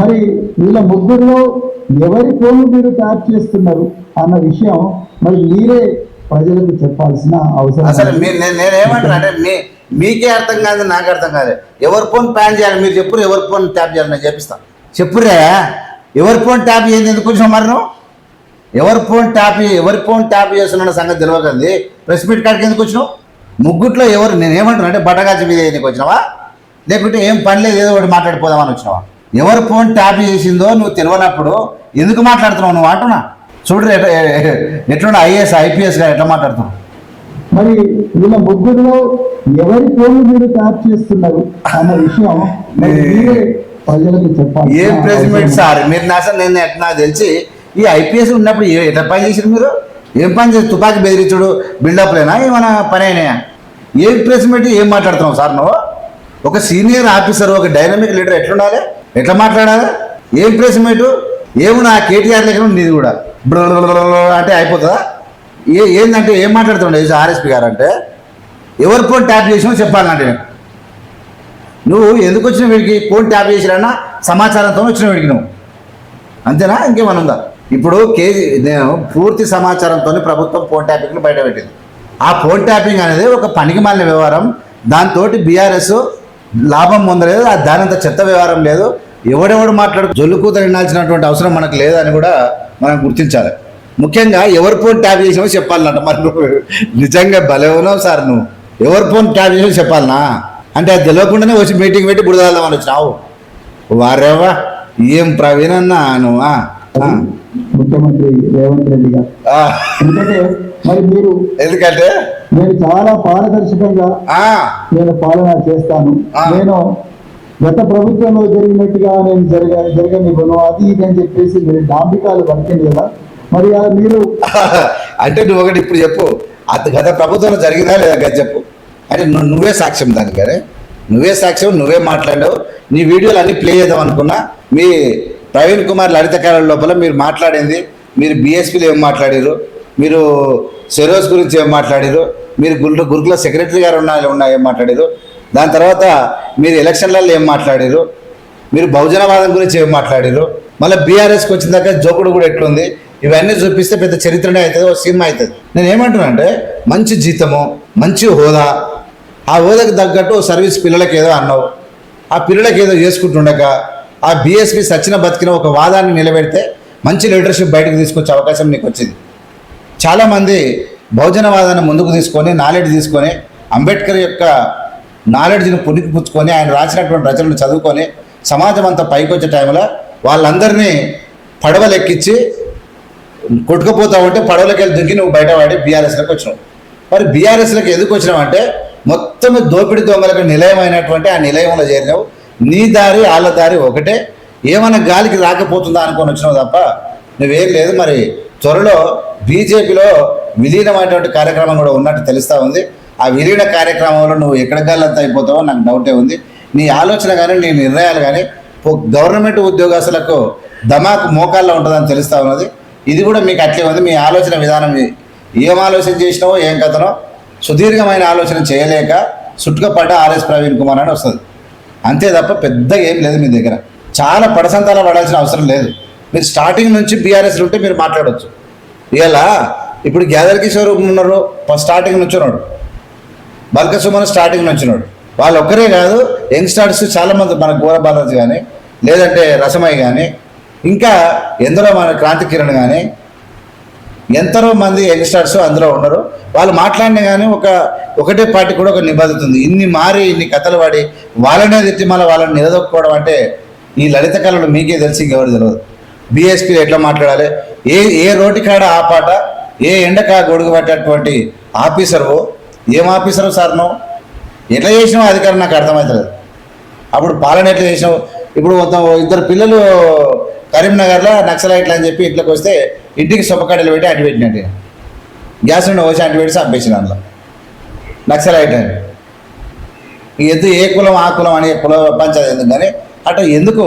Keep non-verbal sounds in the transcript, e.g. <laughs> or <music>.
మరి వీళ్ళ ముగ్గురులో ఎవరి ఫోన్ మీరు ట్యాప్ చేస్తున్నారు అన్న విషయం మరి మీరే ప్రజలకు చెప్పాల్సిన అసలు అవసరం మీరు నేను నేనేమంటున్నా అంటే మీ మీకే అర్థం కాదు నాకు అర్థం కాదు. ఎవరి ఫోన్ ప్యాన్ చేయాలి? మీరు చెప్పురు ఎవరి ఫోన్ ట్యాప్ చేయాలి? నేను చెప్పిస్తాను చెప్పురే ఎవరి ఫోన్ ట్యాప్ చేయండి ఎందుకు కొంచెం మరి నువ్వు? ఎవరి ఫోన్ ట్యాప్ ఎవరి ఫోన్ ట్యాప్ చేస్తున్న సంగతి తెలియకండి ప్రెస్ మీట్ కాడికి ఎందుకు వచ్చినావు? ముగ్గుట్లో ఎవరు నేను ఏమంటున్నా అంటే బట్టగాచి మీద ఎందుకు వచ్చినావా? లేకుంటే ఏం పని లేదు ఏదో ఒకటి మాట్లాడిపోదామని వచ్చినావా? ఎవరు ఫోన్ ట్యాప్ చేసిందో నువ్వు తెలియనప్పుడు ఎందుకు మాట్లాడుతున్నావు? నువ్వు అంటున్నా. చూడరు ఎట్లా ఎట్లున్నా ఐఏఎస్ ఐపీఎస్గా ఎట్లా మాట్లాడుతున్నావు? మరి వీళ్ళ ముగ్గురులో ఎవరి ఫోన్ మీరు ట్యాప్ చేస్తున్నారు అన్న విషయం ప్రజలకు చెప్పాలి. ఏం ప్రెస్ మీట్ సార్? మీరు నా అసలు నేను ఎట్లా తెలిసి ఈ ఐపీఎస్ ఉన్నప్పుడు ఎట్లా పని చేసారు మీరు? ఏం పని చేసి తుపాకీ బెదిరించుడు బిల్డప్లేనా ఏమైనా పని అయినాయా? ఏం ప్రెస్ మీట్ ఏం మాట్లాడుతున్నావు సార్ నువ్వు? ఒక సీనియర్ ఆఫీసర్ ఒక డైనమిక్ లీడర్ ఎట్లుండాలి? ఎట్లా మాట్లాడాలి? ఏం ప్రెస్ మీటు? ఏమున్నా కేటీఆర్ లెక్క నీది కూడా. అంటే అయిపోతుందా? ఏ ఏంటంటే ఏం మాట్లాడుతుండే ఆర్ఎస్పి గారు అంటే? ఎవరి ఫోన్ ట్యాప్ చేసినా చెప్పాలంటే నేను. నువ్వు ఎందుకు వచ్చిన వీడికి? ఫోన్ ట్యాప్ చేసినా సమాచారంతో వచ్చిన వీడికి నువ్వు. అంతేనా? ఇంకేమైనా ఉందా? ఇప్పుడు కేజీ నేను పూర్తి సమాచారంతో ప్రభుత్వం ఫోన్ ట్యాపింగ్లు బయటపెట్టింది. ఆ ఫోన్ ట్యాపింగ్ అనేది ఒక పనికి మాలిన వ్యవహారం. దాంతో బీఆర్ఎస్ లాభం పొందలేదు. ఆ దానంత చెత్త వ్యవహారం లేదు. ఎవడెవడు మాట్లాడు జొల్లు కూతురు వినాల్సినటువంటి అవసరం మనకు లేదని కూడా మనం గుర్తించాలి. ముఖ్యంగా ఎవరి ఫోన్ ట్యాప్ చేసామో చెప్పాలన్నట మరి నిజంగా ఉన్నావు సార్ నువ్వు. ఎవరి ఫోన్ ట్యాప్ చేసామో చెప్పాలనా? అంటే అది తెలియకుండానే వచ్చి మీటింగ్ పెట్టి బుడదాలని వచ్చినావు. వారేవా? ఏం ప్రవీణ్ అన్నా నువ్వు ముఖ్యమంత్రి రేవంత్ రెడ్డి గారు. ఎందుకంటే మరి మీరు ఎందుకంటే? నేను చాలా పారదర్శకంగా ఆ, నేను పాలన చేస్తాను. నేను గత ప్రభుత్వంలో జరిగినట్టుగా నేను జరగ జరగనివ్వను అది ఇది అని చెప్పేసి మీరు డాంబికాలు పలికింది కదా మరి మీరు <laughs> అంటే నువ్వు ఒకటి ఇప్పుడు చెప్పు. అత గత ప్రభుత్వంలో జరిగిందా లేదా గది చెప్పు. అంటే నువ్వు నువ్వే సాక్ష్యం దానికి కానీ నువ్వే సాక్ష్యం నువ్వే మాట్లాడావు. నీ వీడియోలు అన్ని ప్లే చేద్దాం అనుకున్నా. మీ ప్రవీణ్ కుమార్ లలిత కళల లోపల మీరు మాట్లాడింది. మీరు బీఎస్పీలు ఏం మాట్లాడారు? మీరు సెరోస్ గురించి ఏం మాట్లాడారు? మీరు గురు గురుకుల సెక్రటరీ గారు ఉన్నా ఉన్నా ఏం మాట్లాడారు? దాని తర్వాత మీరు ఎలక్షన్లలో ఏం మాట్లాడారు మీరు బహుజనవాదం గురించి ఏం మాట్లాడారు మళ్ళీ బీఆర్ఎస్కి వచ్చిన దాకా జోకుడు కూడా ఎట్లుంది? ఇవన్నీ చూపిస్తే పెద్ద చరిత్రనే అవుతుంది ఒక సినిమా అవుతుంది. నేను ఏమంటున్నా అంటే మంచి జీతము మంచి హోదా ఆ హోదాకి తగ్గట్టు సర్వీస్ పిల్లలకి ఏదో అన్నావు. ఆ పిల్లలకి ఏదో చేసుకుంటుండక ఆ బీఎస్పీ సచిన బతికిన ఒక వాదాన్ని నిలబెడితే మంచి లీడర్షిప్ బయటకు తీసుకొచ్చే అవకాశం నీకు వచ్చింది. చాలామంది బహుజనవాదాన్ని ముందుకు తీసుకొని నాలెడ్జ్ తీసుకొని అంబేద్కర్ యొక్క నాలెడ్జ్ని పుణికిపుచ్చుకొని ఆయన రాసినటువంటి రచనలు చదువుకొని సమాజం అంతా పైకి వచ్చే టైంలో వాళ్ళందరినీ పడవలెక్కించి కొట్టుకుపోతా ఉంటే పడవలకి వెళ్ళి నువ్వు బయటపడి బీఆర్ఎస్లోకి వచ్చినావు. మరి బీఆర్ఎస్లోకి ఎందుకు వచ్చినావంటే మొత్తం దోపిడి దొంగలకు నిలయమైనటువంటి ఆ నిలయంలో చేరినావు. నీ దారి వాళ్ళ దారి ఒకటే. ఏమైనా గాలికి రాకపోతుందా అనుకొని వచ్చినావు తప్ప నువ్వేం లేదు. మరి త్వరలో బీజేపీలో విలీనమైనటువంటి కార్యక్రమం కూడా ఉన్నట్టు తెలుస్తూ ఉంది. ఆ విలీన కార్యక్రమంలో నువ్వు ఎక్కడ అయిపోతావో నాకు డౌటే ఉంది. నీ ఆలోచన కానీ నీ నిర్ణయాలు కానీ గవర్నమెంట్ ఉద్యోగస్తులకు దమాకు మోకాల్లో ఉంటుందని తెలుస్తూ ఉన్నది. ఇది కూడా మీకు అట్లే ఉంది. మీ ఆలోచన విధానం ఏం ఆలోచన చేసినావో ఏం కథనో సుదీర్ఘమైన ఆలోచన చేయలేక సుట్టుకపడ్డ ఆర్ఎస్ ప్రవీణ్ కుమార్ అని వస్తుంది. అంతే తప్ప పెద్దగా ఏం లేదు మీ దగ్గర. చాలా పడసంతాలు పడాల్సిన అవసరం లేదు. మీరు స్టార్టింగ్ నుంచి బీఆర్ఎస్ ఉంటే మీరు మాట్లాడవచ్చు ఇలా ఇప్పుడు గ్యాదర్ కిషోర్ ఉన్నారు ఫస్ట్ స్టార్టింగ్ నుంచి ఉన్నాడు. బల్క సుమన్ స్టార్టింగ్ నుంచి ఉన్నాడు. వాళ్ళు ఒక్కరే కాదు యంగ్స్టార్స్ చాలామంది మన గోర బాలాజీ కానీ లేదంటే రసమయ్య కానీ ఇంకా ఎందరో మన క్రాంతి కిరణ్ కానీ ఎంతరో మంది యంగ్స్టర్స్ అందులో ఉన్నారు వాళ్ళు మాట్లాడినా కానీ ఒక ఒకటే పార్టీ కూడా ఒక నిబద్ధత ఉంది ఇన్ని మారి ఇన్ని కథలు పడి వాళ్ళనే తిట్టి మళ్ళీ వాళ్ళని నిలదొక్కుకోవడం అంటే ఈ లలిత కళలు మీకే తెలిసి ఇంకెవరు తెలియదు బీఎస్పీ ఎట్లా మాట్లాడాలి? ఏ ఏ రోటి కాడ ఆ పాట ఏ ఎండకా గొడుగు పట్టేటువంటి ఆఫీసరు ఏం ఆఫీసరు సార్ నువ్వు? ఎట్లా చేసినావు అధికారం? నాకు అర్థమవుతలేదు అప్పుడు పాలన ఎట్లా చేసినావు? ఇప్పుడు ఇద్దరు పిల్లలు కరీంనగర్లో నక్సలైట్లు అని చెప్పి ఇంట్లోకి వస్తే ఇంటికి సొప్పకడ్డలు పెట్టి అటు పెట్టినట్టు గ్యాస్ నుండి వచ్చి అటు పెట్టి చంపేసిన అందులో. నక్సలైట్ అని. ఎద్దు ఏ కులం ఆ కులం అనే కుల పంచాయతీ ఎందుకు? కానీ అట్లా ఎందుకు